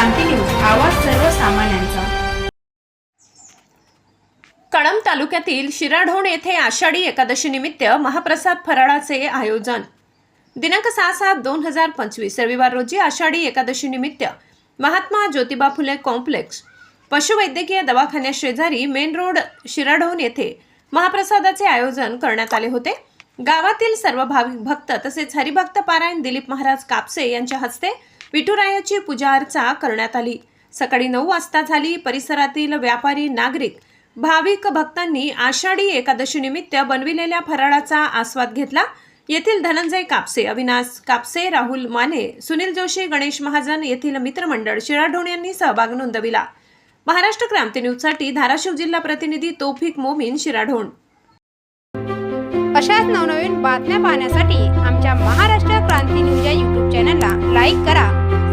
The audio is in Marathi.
क्रांती न्यूज आवाज सर्वसामान्यांचा. कळंब तालुक्यातील शिराढोण येथे आषाढी एकादशी निमित्त महाप्रसाद फराळाचे आयोजन. दिनांक सहा सात दोन हजार पंचवीस रविवार रोजी आषाढी एकादशी निमित्त महात्मा ज्योतिबा फुले कॉम्प्लेक्स पशुवैद्यकीय दवाखान्या शेजारी मेन रोड शिराढोण येथे महाप्रसादाचे आयोजन करण्यात आले होते. गावातील सर्व भाविक भक्त तसेच हरिभक्त पारायण दिलीप महाराज कापसे यांच्या हस्ते विठुरायाची पूजा अर्चा करण्यात आली. सकाळी नऊ वाजता झाली. परिसरातील व्यापारी नागरिक भाविक भक्तांनी आषाढी एकादशी निमित्त बनविलेल्या फराळाचा आस्वाद घेतला. येथील धनंजय कापसे अविनाश कापसे राहुल माने सुनील जोशी गणेश महाजन येथील मित्रमंडळ शिराढोण यांनी सहभाग नोंदविला. महाराष्ट्र क्रांती न्यूजसाठी धाराशिव जिल्हा प्रतिनिधी तोफिक मोमीन शिराढोण. अशाच नवनवीन बातम्या पाहण्यासाठी आमच्या महाराष्ट्र क्रांती न्यूज या यूट्यूब चॅनलला लाईक करा.